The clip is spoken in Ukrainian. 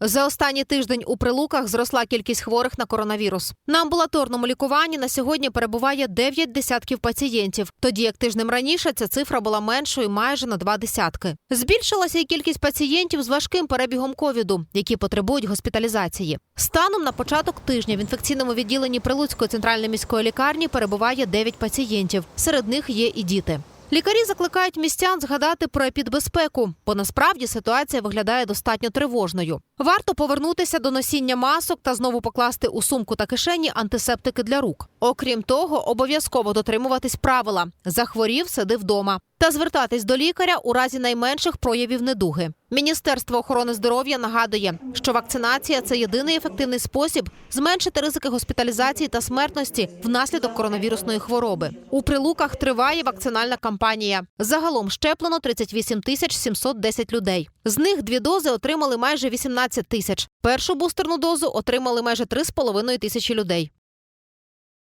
За останній тиждень у прилуках зросла кількість хворих на коронавірус. На амбулаторному лікуванні на сьогодні перебуває 9 десятків пацієнтів, тоді як тижнем раніше ця цифра була меншою майже на два десятки. Збільшилася і кількість пацієнтів з важким перебігом ковіду, які потребують госпіталізації. Станом на початок тижня в інфекційному відділенні Прилуцької центральної міської лікарні перебуває 9 пацієнтів. Серед них є і діти. Лікарі закликають містян згадати про епідбезпеку, бо насправді ситуація виглядає достатньо тривожною. Варто повернутися до носіння масок та знову покласти у сумку та кишені антисептики для рук. Окрім того, обов'язково дотримуватись правила: захворів, сиди вдома, та звертатись до лікаря у разі найменших проявів недуги. Міністерство охорони здоров'я нагадує, що вакцинація це єдиний ефективний спосіб зменшити ризики госпіталізації та смертності внаслідок коронавірусної хвороби. У прилуках триває вакцинальна кампанія. Загалом щеплено 38 тисяч 710 людей. З них дві дози отримали майже 18 тисяч. Першу бустерну дозу отримали майже 3,5 тисячі людей.